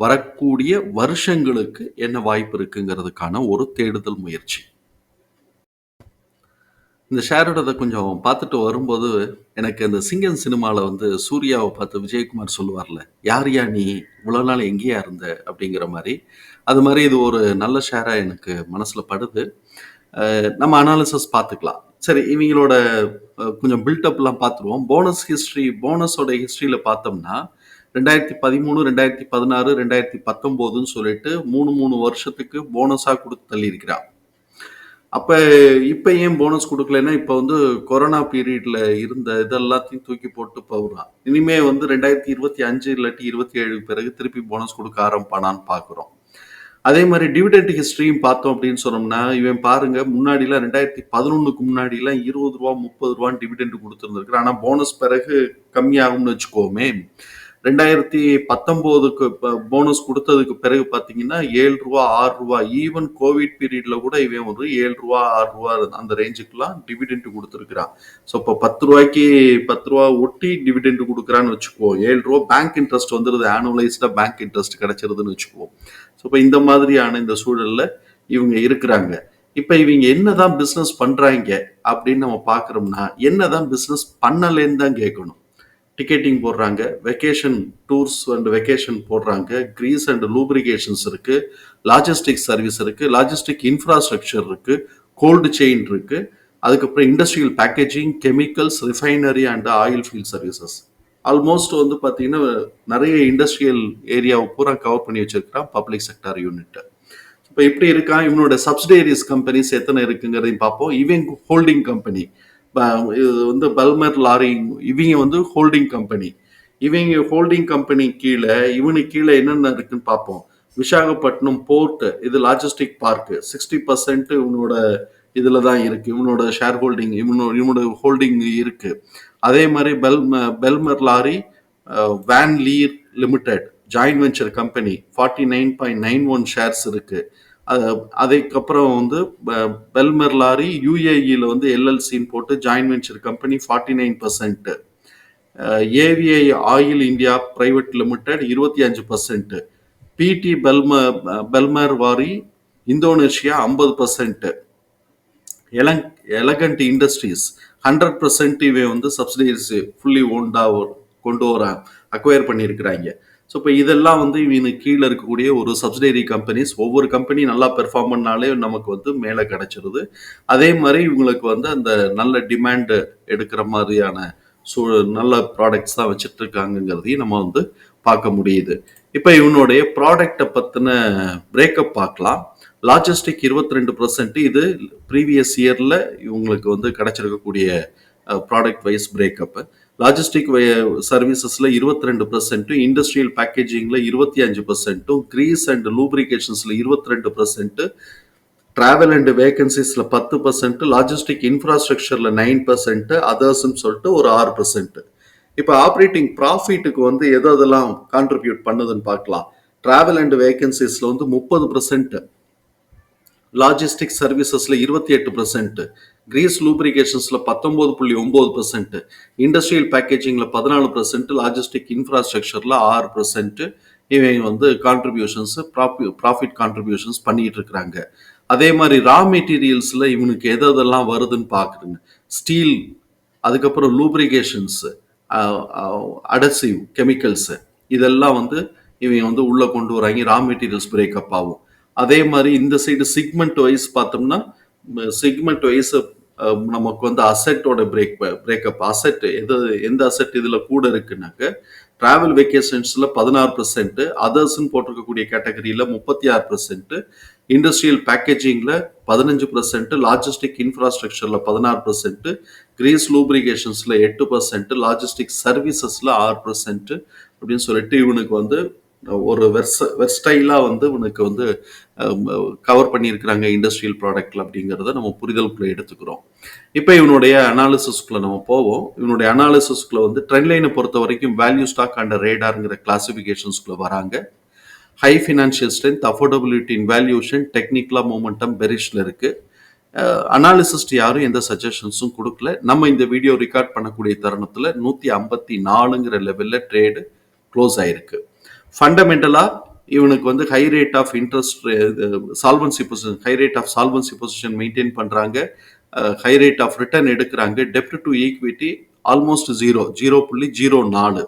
வரக்கூடிய வருஷங்களுக்கு என்ன வாய்ப்பு இருக்குங்கிறதுக்கான ஒரு தேடுதல் முயற்சி. இந்த ஷேரோடதை கொஞ்சம் பார்த்துட்டு வரும்போது எனக்கு அந்த சிங்கன் சினிமாவில் வந்து சூர்யாவை பார்த்து விஜயகுமார் சொல்லுவார்ல யார் யா நீ? இவ்வளோ நாள் எங்கேயா இருந்த? அப்படிங்கிற மாதிரி. அது மாதிரி இது ஒரு நல்ல ஷேராக எனக்கு மனசில் படுது. நம்ம அனாலிசஸ் பார்த்துக்கலாம். சரி இவங்களோட கொஞ்சம் பில்டப்லாம் பார்த்துருவோம். போனஸ் ஹிஸ்ட்ரி போனஸோட ஹிஸ்ட்ரியில் பார்த்தோம்னா ரெண்டாயிரத்தி பதிமூணு ரெண்டாயிரத்தி பதினாறு ரெண்டாயிரத்தி பத்தொம்போதுன்னு சொல்லிட்டு மூணு மூணு வருஷத்துக்கு போனஸாக கொடுத்து தள்ளியிருக்கிறான் அப்போ இப்போ ஏன் போனஸ் கொடுக்கலன்னா இப்போ வந்து கொரோனா பீரியடில் இருந்த இதெல்லாத்தையும் தூக்கி போட்டு போகிறான் இனிமே வந்து ரெண்டாயிரத்தி இருபத்தி அஞ்சு இல்லாட்டி இருபத்தி ஏழு பிறகு திருப்பி போனஸ் கொடுக்க ஆரம்பிப்பானான்னு பார்க்குறோம். அதே மாதிரி டிவிடெண்ட் ஹிஸ்ட்ரியும் பார்த்தோம் அப்படின்னு சொன்னோம்னா இவன் பாருங்க முன்னாடிலாம் ரெண்டாயிரத்தி பதினொன்றுக்கு முன்னாடிலாம் இருபது ரூபா முப்பது ரூபான்னு டிவிடெண்ட் கொடுத்துருந்துருக்குறான். ஆனால் போனஸ் பிறகு கம்மியாகும்னு வச்சுக்கோமே ரெண்டாயிரத்தி பத்தொம்போதுக்கு போனஸ் கொடுத்ததுக்கு பிறகு பார்த்தீங்கன்னா ஏழு ரூபா ஆறு ரூபா ஈவன் கோவிட் பீரியட்ல கூட இவன் ஒரு ஏழு ரூபா ஆறு ரூபா அந்த ரேஞ்சுக்குலாம் டிவிடெண்ட் கொடுத்துருக்குறான். ஸோ இப்போ பத்து ரூபாய்க்கு பத்து ரூபா ஒட்டி டிவிடெண்ட் கொடுக்குறான்னு வச்சுக்குவோம் ஏழு ரூபா பேங்க் இன்ட்ரெஸ்ட் வந்துடுது ஆனுவலைஸ்டாக பேங்க் இன்ட்ரெஸ்ட் கிடைச்சிருதுன்னு வச்சுக்குவோம் ஸோ இப்போ இந்த மாதிரியான இந்த சூழல்ல இவங்க இருக்கிறாங்க. இப்போ இவங்க என்னதான் பிஸ்னஸ் பண்றாங்க அப்படின்னு நம்ம பார்க்குறோம்னா என்னதான் பிஸ்னஸ் பண்ணலேன்னு தான் கேட்கணும். டிக்கெட்டிங் போடுறாங்க. வெக்கேஷன் டூர்ஸ் அண்ட் வெக்கேஷன் போடுறாங்க. கிரீஸ் அண்ட் லூப்ரிகேஷன்ஸ் இருக்கு. லாஜிஸ்டிக் சர்வீஸ் இருக்கு. லாஜிஸ்டிக் இன்ஃப்ராஸ்ட்ரக்சர் இருக்கு. கோல்டு செயின் இருக்கு. அதுக்கப்புறம் industrial packaging chemicals refinery and oil field services almost வந்து பார்த்தீங்கன்னா நிறைய இண்டஸ்ட்ரியல் ஏரியாவை பூரா கவர் பண்ணி வச்சிருக்கிறான் பப்ளிக் செக்டார் யூனிட்டு இப்போ எப்படி இருக்கான்? இவனோட சப்சிடேரிஸ் கம்பெனிஸ் எத்தனை இருக்குங்கிறதையும் பார்ப்போம். இவங்க ஹோல்டிங் கம்பெனி இது வந்து பல்மர் லாரி இவங்க வந்து ஹோல்டிங் கம்பெனி இவங்க ஹோல்டிங் கம்பெனி கீழே இவனுக்கு கீழே என்னென்ன இருக்குன்னு பார்ப்போம். விசாகப்பட்டினம் போர்ட் இது லாஜிஸ்டிக் பார்க் சிக்ஸ்டி பர்சன்ட் இவனோட இதில் தான் இருக்கு. இவனோட ஷேர் ஹோல்டிங் இவனோட இவனோட ஹோல்டிங் இருக்கு. அதே மாதிரி bell Balmer Lawrie Van Leer limited joint venture company forty nine point nine one shares இருக்குது அதுக்கப்புறம் வந்து ப- பெல்மர் லாரி யூஏஇல வந்து எல்எல்சின்னு போட்டு joint venture company forty nine percent AVI oil India private limited இருபத்தி அஞ்சு பர்சன்ட் பிடி பெல்ம பெல்மர் வாரி இந்தோனேஷியா ஐம்பது பர்சன்ட் எலங் எலகண்ட் இண்டஸ்ட்ரீஸ் ஹண்ட்ரட் பர்சன்ட் இவை வந்து சப்சிடீஸ் ஃபுல்லி ஓன்டாக கொண்டு வர அக்வயர் பண்ணியிருக்கிறாங்க. ஸோ இப்போ இதெல்லாம் வந்து இவனுக்கு கீழே இருக்கக்கூடிய ஒரு சப்சிடரி கம்பெனிஸ் ஒவ்வொரு கம்பெனி நல்லா பெர்ஃபார்ம் பண்ணாலே நமக்கு வந்து மேலே கிடச்சிருது. அதே மாதிரி இவங்களுக்கு வந்து அந்த நல்ல டிமாண்டு எடுக்கிற மாதிரியான சூ நல்ல ப்ராடக்ட்ஸ் தான் வச்சுட்டு இருக்காங்கங்கிறதையும் நம்ம வந்து பார்க்க முடியுது. இப்போ இவனுடைய ப்ராடக்டை பற்றின பிரேக்கப் பார்க்கலாம். லாஜிஸ்டிக் இருபத்தி ரெண்டு இது ப்ரீவியஸ் இயரில் இவங்களுக்கு வந்து கிடச்சிருக்கக்கூடிய ப்ராடக்ட் வைஸ் பிரேக்கப்பு லாஜிஸ்டிக் சர்வீசஸில் இருபத்தி ரெண்டு பர்சன்ட்டும் இண்டஸ்ட்ரியல் பேக்கேஜிங்கில் இருபத்தி அஞ்சு பர்சன்ட்டும் கிரீஸ் அண்ட் லூப்ரிகேஷன்ஸில் இருபத்தி ரெண்டு பர்சன்ட்டு ட்ராவல் அண்ட் வேகன்சிஸில் பத்து பர்சன்ட் லாஜிஸ்டிக் இன்ஃப்ராஸ்ட்ரக்சரில் நைன் பர்சன்ட் அதர்ஸ்ன்னு சொல்லிட்டு ஒரு ஆறு பர்சன்ட் இப்போ ஆப்ரேட்டிங் ப்ராஃபிட்டுக்கு வந்து எது எதெல்லாம் கான்ட்ரிபியூட் பண்ணுதுன்னு பார்க்கலாம். ட்ராவல் அண்ட் வேகன்சிஸில் வந்து முப்பது பர்சன்ட் லாஜிஸ்டிக் சர்வீசஸில் இருபத்தி எட்டு பர்சன்ட் கிரீஸ் லூப்ரிகேஷன்ஸில் பத்தொம்போது புள்ளி ஒம்பது பர்சன்ட் இண்டஸ்ட்ரியல் பேக்கேஜிங்கில் பதினாலு பர்சன்ட் லாஜிஸ்டிக் இன்ஃப்ராஸ்ட்ரக்சரில் ஆறு பர்சன்ட் இவங்க வந்து கான்ட்ரிபியூஷன்ஸ் ப்ராஃபிட் கான்ட்ரிபியூஷன்ஸ் பண்ணிட்டு இருக்கிறாங்க. அதே மாதிரி ரா மெட்டீரியல்ஸில் இவனுக்கு எது எதெல்லாம் வருதுன்னு பார்க்குறேங்க ஸ்டீல் அதுக்கப்புறம் லூப்ரிகேஷன்ஸு அடசிவ் கெமிக்கல்ஸு இதெல்லாம் வந்து இவங்க வந்து உள்ளே கொண்டு வராங்க. ரா மெட்டீரியல்ஸ் பிரேக்கப் ஆகும். அதே மாதிரி இந்த சைடு சிக்மெண்ட் வைஸ் பார்த்தோம்னா செக்மெண்ட் வைஸ் நமக்கு வந்து அசெட்டோட பிரேக் பிரேக்கப் அசெட் எது எந்த அசெட் இதில் கூட இருக்குனாக்க ட்ராவல் வெக்கேஷன்ஸில் பதினாறு பர்சன்ட்டு அதர்ஸ்ன்னு போட்டிருக்கக்கூடிய கேட்டகரியில் முப்பத்தி ஆறு பர்சன்ட்டு இண்டஸ்ட்ரியல் பேக்கேஜிங்கில் பதினஞ்சு பர்சன்ட்டு லாஜிஸ்டிக் இன்ஃப்ராஸ்ட்ரக்சரில் பதினாறு பர்சன்ட்டு கிரீஸ் லூப்ரிகேஷன்ஸில் எட்டு பர்சன்ட்டு லாஜிஸ்டிக் சர்வீசஸில் ஆறு பர்சன்ட்டு அப்படின்னு சொல்லிட்டு இவனுக்கு வந்து ஒரு வெர்ச வெர்ஸ்டைலாக வந்து உனக்கு வந்து கவர் பண்ணியிருக்கிறாங்க இண்டஸ்ட்ரியல் ப்ராடக்ட்ல அப்படிங்கிறத நம்ம புரிதலுக்குள்ளே எடுத்துக்கிறோம். இப்போ இவனுடைய அனாலிசிஸ்க்குள்ளே நம்ம போவோம். இவனுடைய அனாலிசிஸ்க்குள்ளே வந்து ட்ரெண்ட் லைனை பொறுத்த வரைக்கும் வேல்யூ ஸ்டாக் அண்ட் ரேடாருங்கிற கிளாசிஃபிகேஷன்ஸ்குள்ளே வராங்க. High financial strength affordability in valuation டெக்னிக்கலாக மூமெண்டம் பெரிஷ்ல இருக்குது அனாலிசிஸ்ட் யாரும் எந்த சஜஷன்ஸும் கொடுக்கல. நம்ம இந்த வீடியோ ரெக்கார்ட் பண்ணக்கூடிய தருணத்தில் நூற்றி ஐம்பத்தி நாலுங்கிற லெவலில் ட்ரேடு க்ளோஸ் ஆயிருக்கு. ஃபண்டமெண்டலாக இவனுக்கு வந்து high rate of interest solvency position high rate of solvency position maintain பண்ணுறாங்க ஹை ரேட் ஆஃப் ரிட்டர்ன் எடுக்கிறாங்க. டெப்ட் to equity almost zero zero புள்ளி ஜீரோ நாலு.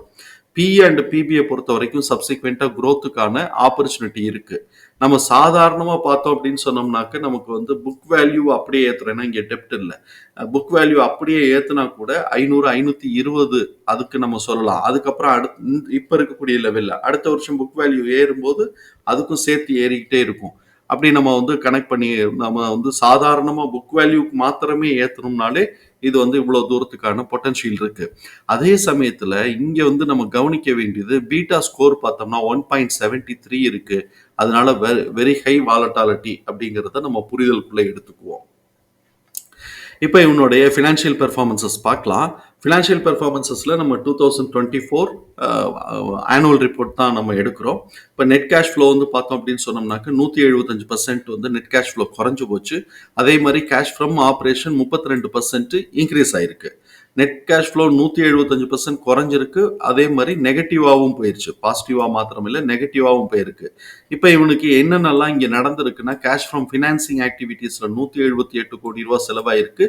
பி அண்ட் பிபிஐ பொறுத்த வரைக்கும் சப்சிக்வெண்ட்டாக க்ரோத்துக்கான ஆப்பர்ச்சுனிட்டி இருக்குது நம்ம சாதாரணமாக பார்த்தோம் அப்படின்னு சொன்னோம்னாக்க நமக்கு வந்து புக் வேல்யூ அப்படியே ஏற்றுறேன்னா இங்கே டெப்ட் இல்லை. புக் வேல்யூ அப்படியே ஏற்றுனா கூட ஐநூறு ஐநூற்றி இருபது அதுக்கு நம்ம சொல்லலாம். அதுக்கப்புறம் அடுத்து இப்போ இருக்கக்கூடிய லெவலில் அடுத்த வருஷம் புக் வேல்யூ ஏறும்போது அதுக்கும் சேர்த்து ஏறிக்கிட்டே இருக்கும். அப்படி நம்ம வந்து கனெக்ட் பண்ணி நம்ம வந்து சாதாரணமாக புக் வேல்யூக்கு மாத்திரமே ஏற்றணும்னாலே இது வந்து இவ்வளோ தூரத்துக்கான பொட்டன்ஷியல் இருக்கு. அதே சமயத்தில் இங்கே வந்து நம்ம கவனிக்க வேண்டியது பீட்டா ஸ்கோர் பார்த்தோம்னா ஒன் பாயிண்ட் செவன்டி த்ரீ இருக்கு. அதனால வெரி ஹை வாலட்டாலிட்டி அப்படிங்கிறத நம்ம புரிதலுக்குள்ளே எடுத்துக்குவோம். இப்போ இவனுடைய ஃபினான்ஷியல் பெர்ஃபார்மன்சஸ் பார்க்கலாம். ஃபினான்ஷியல் பெர்ஃபார்மன்சஸில் நம்ம two thousand twenty four annual report தான் நம்ம எடுக்கிறோம். இப்போ நெட் கேஷ் ஃப்ளோ வந்து பார்த்தோம் அப்படின்னு சொன்னோம்னாக்க நூற்றி எழுபத்தஞ்சு பர்சன்ட் வந்து நெட் கேஷ் ஃப்ளோ குறைஞ்சு போச்சு. அதே மாதிரி கேஷ் ஃப்ரம் ஆப்ரேஷன் முப்பத்தி ரெண்டு பர்சன்ட் இன்க்ரீஸ் ஆயிருக்கு. நெட் கேஷ் ஃப்ளோ நூற்றி எழுபத்தஞ்சு பர்சன்ட் குறைஞ்சிருக்கு. அதே மாதிரி நெகட்டிவாகவும் போயிருச்சு. பாசிட்டிவாக மாத்திரம் இல்லை நெகட்டிவாகவும் போயிருக்கு. இப்போ இவனுக்கு என்னென்னலாம் இங்கே நடந்திருக்குன்னா கேஷ் ஃப்ரம் ஃபினான்சிங் ஆக்டிவிட்டீஸில் நூற்றி எழுபத்தி எட்டு கோடி ரூபா செலவாயிருக்கு.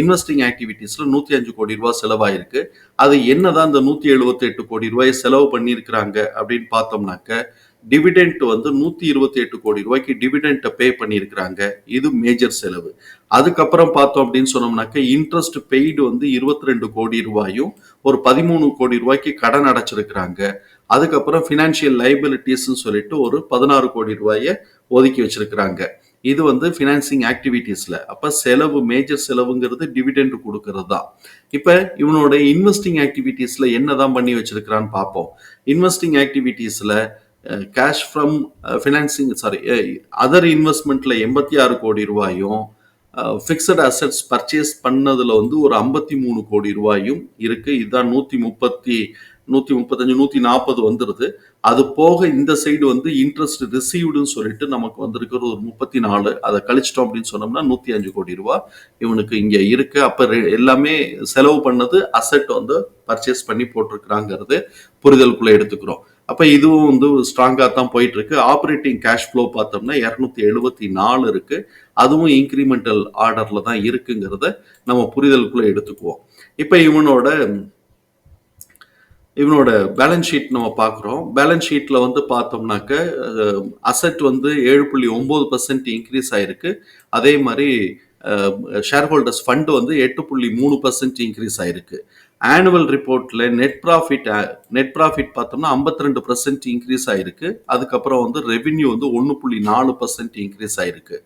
இன்வெஸ்டிங் ஆக்டிவிட்டீஸில் நூற்றி அஞ்சு கோடி ரூபா செலவாயிருக்கு. அது என்னதான் இந்த நூற்றி எழுபத்தி எட்டு கோடி ரூபாயை செலவு பண்ணியிருக்கிறாங்க அப்படின்னு பார்த்தோம்னாக்க டிவிடெண்ட் வந்து நூற்றி இருபத்தி எட்டு கோடி ரூபாய்க்கு டிவிடெண்ட்டை பே பண்ணியிருக்கிறாங்க. இது மேஜர் செலவு. அதுக்கப்புறம் பார்த்தோம் அப்படின்னு சொன்னோம்னாக்க இன்ட்ரெஸ்ட் பெய்டு வந்து இருபத்தி ரெண்டு கோடி ரூபாயும் ஒரு பதிமூணு கோடி ரூபாய்க்கு கடன் அடைச்சிருக்கிறாங்க. அதுக்கப்புறம் ஃபினான்ஷியல் லைபிலிட்டிஸ்ன்னு சொல்லிட்டு ஒரு பதினாறு கோடி ரூபாயை ஒதுக்கி வச்சிருக்கிறாங்க. இது வந்து ஃபினான்சிங் ஆக்டிவிட்டீஸில் அப்போ செலவு மேஜர் செலவுங்கிறது டிவிடெண்ட் கொடுக்கறது தான் இப்போ இவனோட இன்வெஸ்டிங் ஆக்டிவிட்டீஸில் என்ன தான் பண்ணி வச்சிருக்கிறான்னு பார்ப்போம். Investing ஆக்டிவிட்டீஸில் cash from financing sorry other இன்வெஸ்ட்மெண்ட்டில் எண்பத்தி ஆறு கோடி ரூபாயும் ஃபிக்ஸட் அசட்ஸ் பர்ச்சேஸ் பண்ணதில் வந்து ஒரு ஐம்பத்தி மூணு கோடி ரூபாயும் இருக்குது இதுதான் நூற்றி முப்பத்தி நூற்றி முப்பத்தஞ்சு நூற்றி நாற்பது வந்துடுது அது போக இந்த சைடு வந்து இன்ட்ரெஸ்ட் ரிசீவ்டுன்னு சொல்லிட்டு நமக்கு வந்திருக்கிற ஒரு முப்பத்தி நாலு அதை கழிச்சிட்டோம் அப்படின்னு சொன்னோம்னா நூற்றி அஞ்சு கோடி ரூபா இவனுக்கு இங்கே இருக்கு. அப்போ எல்லாமே செலவு பண்ணது அசட் வந்து பர்ச்சேஸ் பண்ணி போட்டிருக்கிறாங்கிறது புரிதலுக்குள்ளே எடுத்துக்கிறோம். அப்போ இதுவும் வந்து ஸ்ட்ராங்காக தான் போயிட்டு இருக்கு ஆப்ரேட்டிங் கேஷ் ஃப்ளோ பார்த்தோம்னா இரநூத்தி எழுபத்தி நாலு இருக்கு. அதுவும் இன்க்ரிமெண்டல் ஆர்டர்ல தான் இருக்குங்கிறத நம்ம புரிதலுக்குள்ள எடுத்துக்குவோம். இப்போ இவனோட இவனோட பேலன்ஸ் ஷீட் நம்ம பார்க்குறோம். பேலன்ஸ் ஷீட்டில் வந்து பார்த்தோம்னாக்க அசட் வந்து ஏழு புள்ளி ஒம்பது பர்சன்ட் இன்க்ரீஸ் ஆயிருக்கு. அதே மாதிரி ஷேர் ஹோல்டர்ஸ் ஃபண்டு வந்து எட்டு புள்ளி மூணு பர்சன்ட் இன்க்ரீஸ் ஆயிருக்கு. ஆனுவல் ரிப்போர்ட்டில் நெட் ப்ராஃபிட் நெட் ப்ராஃபிட் பார்த்தோம்னா ஐம்பத்தி ரெண்டு பர்சன்ட் இன்க்ரீஸ் ஆயிருக்கு. அதுக்கப்புறம் வந்து ரெவின்யூ வந்து ஒன்று புள்ளி நாலு பர்சன்ட் இன்க்ரீஸ் ஆயிருக்கு.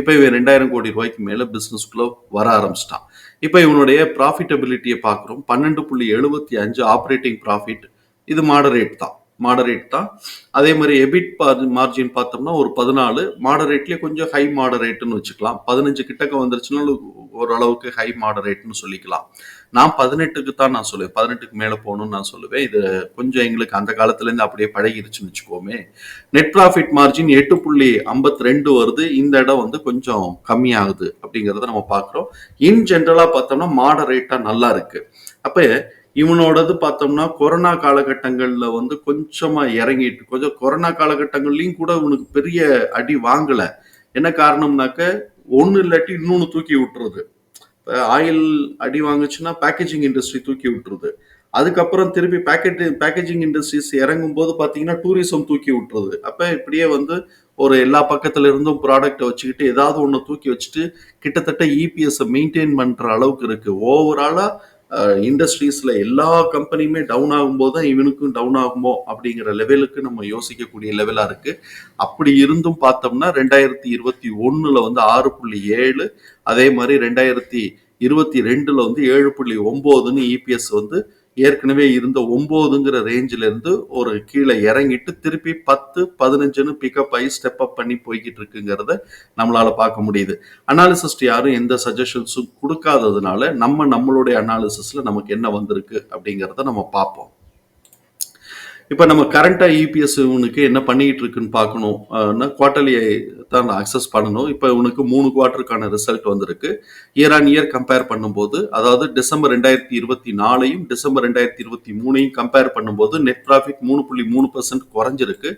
இப்போ இவன் ரெண்டாயிரம் கோடி ரூபாய்க்கு மேலே பிஸ்னஸ்க்குள்ளே வர ஆரம்பிச்சிட்டான். இப்போ இவனுடைய ப்ராஃபிட்டபிலிட்டியை பார்க்குறோம் பன்னெண்டு புள்ளி எழுபத்தி அஞ்சு ஆப்ரேட்டிங் ப்ராஃபிட் இது மாடரேட் தான். மாடரேட் தான். அதே மாதிரி எபிட் மார்ஜின் பார்த்தோம்னா ஒரு பதினாலு. மாடரேட்லேயே கொஞ்சம் ஹை மாடரேட்னு வச்சுக்கலாம். பதினஞ்சு கிட்டக்க வந்துருச்சுன்னா ஓரளவுக்கு ஹை மாடரேட்னு சொல்லிக்கலாம். நான் பதினெட்டுக்கு தான் நான் சொல்லுவேன். பதினெட்டுக்கு மேலே போகணும்னு நான் சொல்லுவேன். இது கொஞ்சம் எங்களுக்கு அந்த காலத்துலேருந்து அப்படியே பழகிருச்சுன்னு வச்சுக்கோமே. நெட் ப்ராஃபிட் மார்ஜின் எட்டு புள்ளி ஐம்பத்தி ரெண்டு வருது. இந்த இடம் வந்து கொஞ்சம் கம்மியாகுது அப்படிங்கிறத நம்ம பார்க்குறோம். இன் ஜென்ரலாக பார்த்தோம்னா மாடரேட்டாக நல்லா இருக்கு. அப்போ இவனோடது பார்த்தோம்னா கொரோனா காலகட்டங்களில் வந்து கொஞ்சமாக இறங்கிட்டு கொஞ்சம் கொரோனா காலகட்டங்கள்லையும் கூட இவனுக்கு பெரிய அடி வாங்கலை. என்ன காரணம்னாக்க ஒன்று இல்லாட்டி இன்னொன்று தூக்கி விட்டுறது. இப்போ ஆயில் அடி வாங்குச்சுன்னா பேக்கேஜிங் இண்டஸ்ட்ரி தூக்கி விட்டுருது. அதுக்கப்புறம் திருப்பி பேக்கெட் பேக்கேஜிங் இண்டஸ்ட்ரீஸ் இறங்கும் போது பார்த்தீங்கன்னா டூரிசம் தூக்கி விட்டுருது. அப்போ இப்படியே வந்து ஒரு எல்லா பக்கத்துல இருந்தும் ப்ராடக்ட்டை வச்சுக்கிட்டு ஏதாவது ஒன்று தூக்கி வச்சுட்டு கிட்டத்தட்ட இபிஎஸ்ஸை மெயின்டைன் பண்ணுற அளவுக்கு இருக்கு. ஓவராலாக இண்டஸ்ட்ரீஸில் எல்லா கம்பெனியுமே டவுன் ஆகும்போது தான் இவனுக்கும் டவுன் ஆகுமோ அப்படிங்கிற லெவலுக்கு நம்ம யோசிக்கக்கூடிய லெவலாக இருக்குது அப்படி இருந்தும் பார்த்தோம்னா ரெண்டாயிரத்தி இருபத்தி ஒன்றில் வந்து ஆறு புள்ளி ஏழு அதே மாதிரி ரெண்டாயிரத்தி இருபத்தி ரெண்டில் வந்து ஏழு புள்ளி ஒம்போதுன்னு இபிஎஸ் வந்து ஏற்கனவே இருந்த ஒம்போதுங்கிற ரேஞ்சில இருந்து ஒரு கீழே இறங்கிட்டு திருப்பி பத்து பதினஞ்சுன்னு பிக்கப் ஆகி ஸ்டெப் அப் பண்ணி போய்கிட்டு இருக்குங்கிறத நம்மளால பார்க்க முடியுது. அனாலிசிஸ்ட் யாரும் எந்த சஜஷன்ஸும் கொடுக்காததுனால நம்ம நம்மளுடைய அனாலிசிஸ்ல நமக்கு என்ன வந்திருக்கு அப்படிங்கிறத நம்ம பார்ப்போம். இப்போ நம்ம கரண்ட்டாக இபிஎஸ் இவனுக்கு என்ன பண்ணிக்கிட்டு இருக்குன்னு பார்க்கணும். குவார்டர்லி தான் அக்சஸ் பண்ணணும். இப்போ இவனுக்கு மூணு குவார்ட்டருக்கான ரிசல்ட் வந்திருக்கு. இயர் ஆன் இயர் கம்பேர் பண்ணும்போது அதாவது டிசம்பர் ரெண்டாயிரத்தி இருபத்தி நாலையும் டிசம்பர் ரெண்டாயிரத்தி இருபத்தி மூணையும் கம்பேர் பண்ணும்போது நெட் ப்ராஃபிட் மூணு புள்ளி மூணு பர்சன்ட் குறைஞ்சிருக்கு.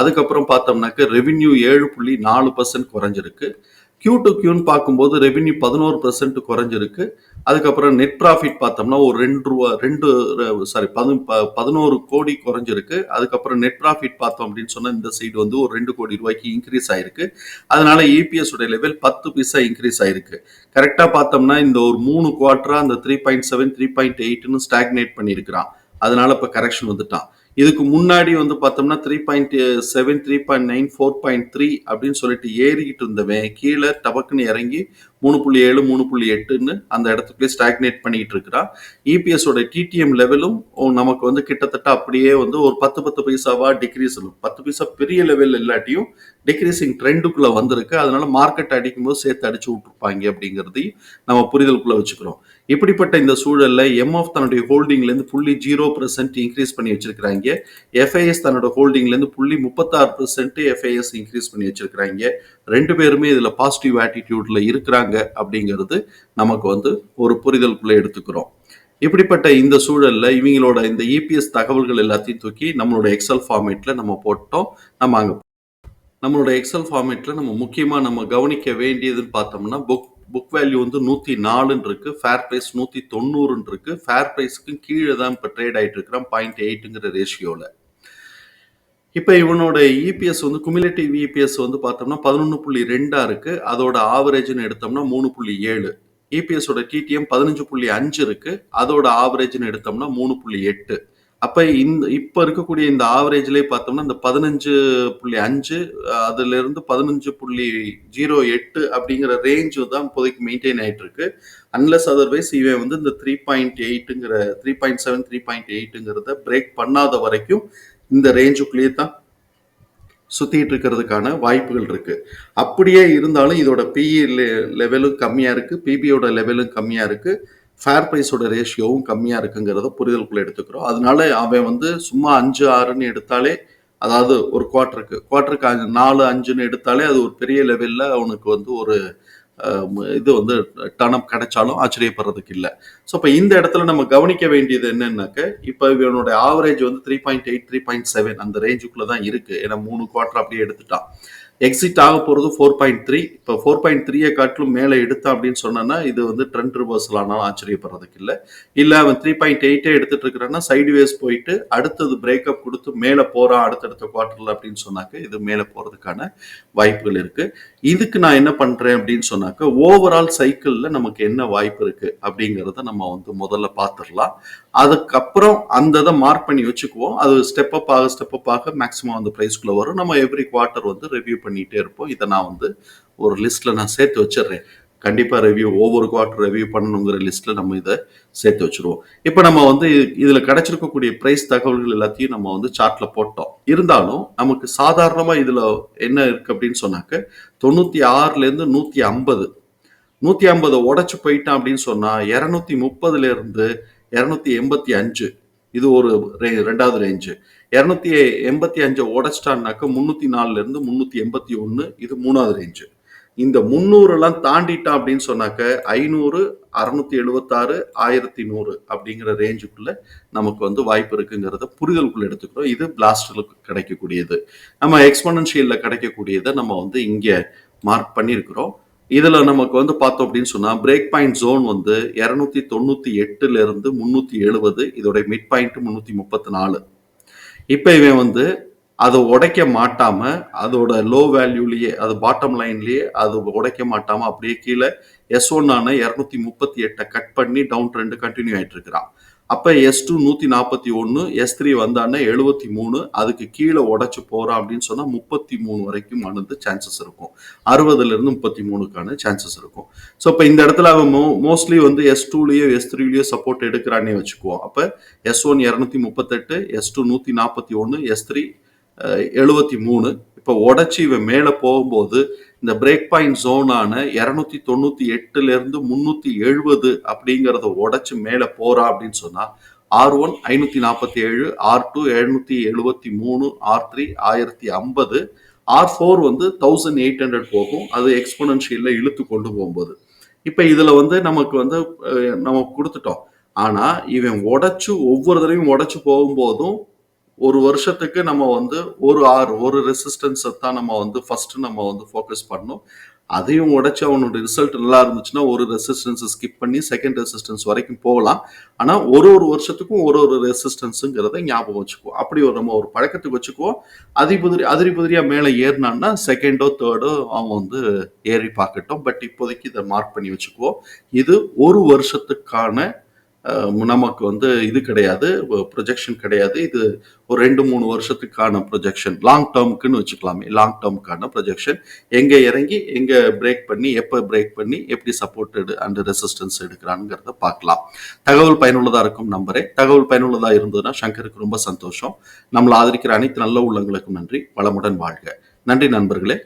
அதுக்கப்புறம் பார்த்தோம்னாக்க ரெவின்யூ ஏழு புள்ளி நாலு பர்சன்ட் குறைஞ்சிருக்கு. கியூ டு கியூன்னு பார்க்கும்போது ரெவென்யூ பதினோரு பர்சன்ட் குறைஞ்சிருக்கு. அதுக்கப்புறம் நெட் ப்ராஃபிட் பார்த்தோம்னா ஒரு ரெண்டு ரூபா ரெண்டு சாரி பது ப- பதினோரு கோடி குறைஞ்சிருக்கு. அதுக்கப்புறம் நெட் ப்ராஃபிட் பார்த்தோம் அப்படின்னு சொன்னால் இந்த சைடு வந்து ஒரு ரெண்டு கோடி ரூபாய்க்கு இன்க்ரீஸ் ஆயிருக்கு. அதனால இபிஎஸ் உடைய லெவல் பத்து பைசா இன்க்ரீஸ் ஆயிருக்கு. கரெக்டாக பார்த்தோம்னா இந்த ஒரு மூணு குவார்டரா அந்த three point seven three point எயிட்னு stagnate பண்ணியிருக்கிறான். அதனால இப்போ கரெக்ஷன் வந்துட்டான். இதுக்கு முன்னாடி வந்து பார்த்தோம்னா three point seven three point nine four point three அப்படின்னு சொல்லிட்டு ஏறிக்கிட்டு இருந்தவன் கீழே டபக்குன்னு இறங்கி மூணு புள்ளி ஏழு மூணு புள்ளி எட்டுன்னு அந்த இடத்துக்குள்ளே ஸ்டாக்னேட் பண்ணிக்கிட்டு இருக்கிறான் இபிஎஸோட டிடிஎம் லெவலும் நமக்கு வந்து கிட்டத்தட்ட அப்படியே வந்து ஒரு பத்து பத்து பைசாவா டிக்ரீஸ் பத்து பைசா பெரிய லெவல் இல்லாட்டியும் டிக்ரீசிங் ட்ரெண்டுக்குள்ள வந்திருக்கு. அதனால மார்க்கெட் அடிக்கும்போது சேர்த்து அடிச்சு விட்டுருப்பாங்க அப்படிங்கிறதையும் நம்ம புரிதலுக்குள்ள வச்சுக்கிறோம். இப்படிப்பட்ட இந்த சூழல்ல எம்எஃப் தன்னுடைய ஹோல்டிங்ல இருந்து புள்ளி ஜீரோ பர்சன்ட் இன்க்ரீஸ் பண்ணி வச்சிருக்கிறாங்க. எஃப்ஐஎஸ் தன்னோட ஹோல்டிங்ல இருந்து புள்ளி முப்பத்தாறு பர்சன்ட் எஃப்ஐஎஸ் இன்க்ரீஸ் பண்ணி வச்சிருக்கிறாங்க. ரெண்டு பேருமே இதில் பாசிட்டிவ் ஆட்டிடியூட்ல இருக்கிறாங்க அப்படிங்கிறது நமக்கு வந்து ஒரு புரிதலுக்குள்ளே எடுத்துக்கிறோம். இப்படிப்பட்ட இந்த சூழலில் இவங்களோட இந்த இபிஎஸ் தகவல்கள் எல்லாத்தையும் தூக்கி நம்மளோட எக்ஸல் ஃபார்மேட்ல நம்ம போட்டோம். நம்ம அங்கே நம்மளோட எக்ஸல் ஃபார்மேட்ல நம்ம முக்கியமாக நம்ம கவனிக்க வேண்டியதுன்னு பார்த்தோம்னா புக் புக் வேல்யூ வந்து நூற்றி நாலுன்னு இருக்கு. ஃபேர் ப்ரைஸ் நூற்றி தொண்ணூறுன்னு இருக்கு. ஃபேர் பிரைஸ்க்கு கீழே தான் இப்போ ட்ரேட் ஆகிட்டு இருக்கிறோம். பாயிண்ட் எயிட்டுங்கிற ரேஷியோவில் இப்போ இவனோட இபிஎஸ் வந்து குமிலேட்டிவ் இபிஎஸ் வந்து பார்த்தோம்னா பதினொன்று புள்ளி ரெண்டாக இருக்குது அதோட ஆவரேஜ்னு எடுத்தோம்னா மூணு புள்ளி ஏழு. இபிஎஸோட டிடிஎம் பதினஞ்சு புள்ளி அஞ்சு இருக்குது அதோட ஆவரேஜ்னு எடுத்தோம்னா மூணு புள்ளி எட்டு. அப்போ இந்த இப்போ இருக்கக்கூடிய இந்த ஆவரேஜ்லயே பார்த்தோம்னா இந்த பதினஞ்சு புள்ளி அஞ்சு அதுலேருந்து பதினஞ்சு புள்ளி ஜீரோ எட்டு அப்படிங்கிற ரேஞ்சு தான் இப்போதைக்கு மெயின்டைன் ஆகிட்டு இருக்கு. அன்லஸ் அதர்வைஸ் இவன் வந்து இந்த three point எயிட்டுங்கிற three point seven three point எயிட்டுங்கிறத break பண்ணாத வரைக்கும் இந்த ரேஞ்சுக்குள்ளேயே தான் சுத்திட்டு இருக்கிறதுக்கான வாய்ப்புகள் இருக்கு. அப்படியே இருந்தாலும் இதோட பிஇ லெவலும் கம்மியாக இருக்கு. பிபியோட லெவலும் கம்மியாக இருக்கு. ஃபேர் ப்ரைஸோட ரேஷியோவும் கம்மியாக இருக்குங்கிறத புரிதலுக்குள்ள எடுத்துக்கிறோம். அதனால அவன் வந்து சும்மா அஞ்சு ஆறுன்னு எடுத்தாலே அதாவது ஒரு குவார்ட்டருக்கு குவார்ட்டருக்கு நாலு அஞ்சுன்னு எடுத்தாலே அது ஒரு பெரிய லெவலில் அவனுக்கு வந்து ஒரு இது வந்து டனம் கிடைச்சாலும் ஆச்சரியப்படுறதுக்கு இல்லை. ஸோ இப்போ இந்த இடத்துல நம்ம கவனிக்க வேண்டியது என்னன்னாக்க இப்போ இவனுடைய ஆவரேஜ் வந்து three point eight three point seven அந்த ரேஞ்சுக்குள்ள தான் இருக்கு. ஏன்னா மூணு குவார்டர் அப்படியே எடுத்துட்டான். எக்ஸிட் ஆக போகிறது ஃபோர் பாயிண்ட் த்ரீ இப்போ ஃபோர் பாயிண்ட் த்ரீயை காட்டிலும் மேலே எடுத்தான் அப்படின்னு சொன்னோன்னா இது வந்து ட்ரெண்ட் ரிவர்சல் ஆனாலும் ஆச்சரியப்படுறதுக்கு இல்லை. இல்லை அவன் த்ரீ பாயிண்ட் எயிட்டே எடுத்துட்டு இருக்கிறான்னா சைடு வேஸ் போயிட்டு அடுத்தது பிரேக்கப் கொடுத்து மேலே போகிறான் அடுத்தடுத்த குவார்ட்டரில் அப்படின்னு சொன்னாக்க இது மேலே போகிறதுக்கான வாய்ப்புகள் இருக்குது இதுக்கு நான் என்ன பண்ணுறேன் அப்படின்னு சொன்னாக்க ஓவரால் சைக்கிளில் நமக்கு என்ன வாய்ப்பு இருக்குது அப்படிங்கிறத நம்ம வந்து முதல்ல பார்த்துடலாம். அதுக்கப்புறம் அந்த இதை மார்க் பண்ணி வச்சுக்குவோம். அது ஸ்டெப் அப் ஆக ஸ்டெப் அப் ஆக மேக்ஸிமம் அந்த ப்ரைஸ்க்குள்ள வரும். நம்ம எவ்ரி குவார்ட்டர் வந்து ரிவ்யூ பண்ணிகிட்டே இருப்போம். இதை நான் வந்து ஒரு லிஸ்ட்டில் நான் சேர்த்து வச்சிடுறேன். கண்டிப்பாக ரிவ்யூ ஒவ்வொரு குவார்ட்டர் ரிவ்யூ பண்ணணுங்கிற லிஸ்ட்டில் நம்ம இதை சேர்த்து வச்சிருவோம் இப்போ நம்ம வந்து இதில் கிடச்சிருக்கக்கூடிய பிரைஸ் தகவல்கள் எல்லாத்தையும் நம்ம வந்து சார்ட்டில் போட்டோம். இருந்தாலும் நமக்கு சாதாரணமாக இதில் என்ன இருக்குது அப்படின்னு சொன்னாக்க தொண்ணூற்றி ஆறுலேருந்து நூற்றி ஐம்பது. நூற்றி ஐம்பதை உடச்சி போயிட்டான் அப்படின்னு சொன்னால் இரநூத்தி முப்பதுலேருந்து இரநூத்தி எண்பத்தி அஞ்சு. இது ஒரு ரெண்டாவது ரேஞ்சு இரநூத்தி எண்பத்தி அஞ்சை உடைச்சிட்டான்னாக்க முந்நூற்றி நாலுலேருந்து முந்நூற்றி எண்பத்தி ஒன்று இது மூணாவது ரேஞ்சு இந்த முந்நூறுலாம் தாண்டிட்டான் அப்படின்னு சொன்னாக்க ஐநூறு அறுநூத்தி எழுபத்தாறு ஆயிரத்தி நூறு அப்படிங்கிற ரேஞ்சுக்குள்ள நமக்கு வந்து வாய்ப்பு இருக்குங்கிறத புரிதலுக்குள்ள எடுத்துக்கிறோம். இது பிளாஸ்டருக்கு கிடைக்கக்கூடியது. நம்ம எக்ஸ்பனன்ஷியலில் கிடைக்கக்கூடியதை நம்ம வந்து இங்கே மார்க் பண்ணியிருக்கிறோம். இதில் நமக்கு வந்து பார்த்தோம் அப்படின்னு சொன்னால் பிரேக் பாயிண்ட் ஜோன் வந்து இரநூத்தி தொண்ணூற்றி எட்டுலேருந்து முந்நூற்றி எழுபது இதோடைய மிட் பாயிண்ட் முந்நூற்றி முப்பத்தி நாலு. இப்போ இவன் வந்து அதை உடைக்க மாட்டாம அதோட லோ வேல்யூலயே அது பாட்டம் லைன்லயே அது உடைக்க மாட்டாம அப்படியே கீழே எஸ் ஒன் ஆன முப்பத்தி எட்டை கட் பண்ணி டவுன் ட்ரெண்ட் கண்டினியூ ஆயிட்டு இருக்கிறான். அப்போ எஸ் டூ நூற்றி நாற்பத்தி ஒன்று எஸ் த்ரீ வந்தானே எழுபத்தி மூணு அதுக்கு கீழே உடச்சி போகிறோம் அப்படின்னு சொன்னால் முப்பத்தி மூணு வரைக்கும் அணுந்து சான்சஸ் இருக்கும். அறுபதுலேருந்து முப்பத்தி மூணுக்கான சான்சஸ் இருக்கும். ஸோ இப்போ இந்த இடத்துல அவன் மோ மோஸ்ட்லி வந்து எஸ் டூலேயோ எஸ் த்ரீலேயோ சப்போர்ட் எடுக்கிறானே வச்சுக்குவோம். அப்போ எஸ் ஒன் இரநூத்தி முப்பத்தெட்டு எஸ் டூ நூற்றி நாற்பத்தி ஒன்று எஸ் த்ரீ எழுபத்தி மூணு. இப்போ உடைச்சி இவன் மேலே போகும்போது இந்த பிரேக் பாயிண்ட் ஜோனான இரநூத்தி தொண்ணூத்தி எட்டுல இருந்து முன்னூத்தி எழுபது அப்படிங்கிறத உடைச்சு மேலே போறா அப்படின்னு சொன்னா ஆர் ஒன் ஐநூத்தி நாற்பத்தி ஏழு ஆர் டூ எழுநூத்தி எழுபத்தி மூணு ஆர் த்ரீ ஆயிரத்தி ஐம்பது ஆர் ஃபோர் வந்து தௌசண்ட் எயிட் ஹண்ட்ரட் போகும். அது எக்ஸ்போனன்ஷியல்ல இழுத்து கொண்டு போகும்போது. இப்போ இதுல வந்து நமக்கு வந்து நம்ம கொடுத்துட்டோம். ஆனா இவன் உடச்சு ஒவ்வொரு தடவையும் உடச்சு போகும்போதும் ஒரு வருஷத்துக்கு நம்ம வந்து ஒரு ஆறு ஒரு ரெசிஸ்டன்ஸை தான் நம்ம வந்து ஃபர்ஸ்ட் நம்ம வந்து ஃபோக்கஸ் பண்ணோம். அதையும் உடைச்சு அவனோட ரிசல்ட் நல்லா இருந்துச்சுன்னா ஒரு ரெசிஸ்டன்ஸை ஸ்கிப் பண்ணி செகண்ட் ரெசிஸ்டன்ஸ் வரைக்கும் போகலாம். ஆனால் ஒரு ஒரு வருஷத்துக்கும் ஒரு ஒரு ரெசிஸ்டன்ஸுங்கிறத ஞாபகம் வச்சுக்குவோம். அப்படி ஒரு நம்ம ஒரு பழக்கத்துக்கு வச்சுக்குவோம். அதிபுதிரி அதிரி மேலே ஏறினான்னா செகண்டோ தேர்டோ அவன் வந்து ஏறி பார்க்கட்டும். பட் இப்போதைக்கு இதை மார்க் பண்ணி வச்சுக்குவோம். இது ஒரு வருஷத்துக்கான நமக்கு வந்து இது கிடையாது ப்ரொஜெக்ஷன் கிடையாது. இது ஒரு ரெண்டு மூணு வருஷத்துக்கான ப்ரொஜெக்ஷன் லாங் டேர்முக்குன்னு வச்சுக்கலாமே. லாங் டேர்முக்கான ப்ரொஜெக்ஷன் எங்கே இறங்கி எங்கே பிரேக் பண்ணி எப்போ பிரேக் பண்ணி எப்படி சப்போர்ட் அண்ட் ரெசிஸ்டன்ஸ் எடுக்கிறானுங்கிறத பார்க்கலாம். தகவல் பயனுள்ளதாக இருக்கும் நம்பரே தகவல் பயனுள்ளதாக இருந்ததுன்னா சங்கருக்கு ரொம்ப சந்தோஷம். நம்மளை ஆதரிக்கிற அனைத்து நல்ல உள்ளங்களுக்கும் நன்றி. வளமுடன் வாழ்க. நன்றி நண்பர்களே.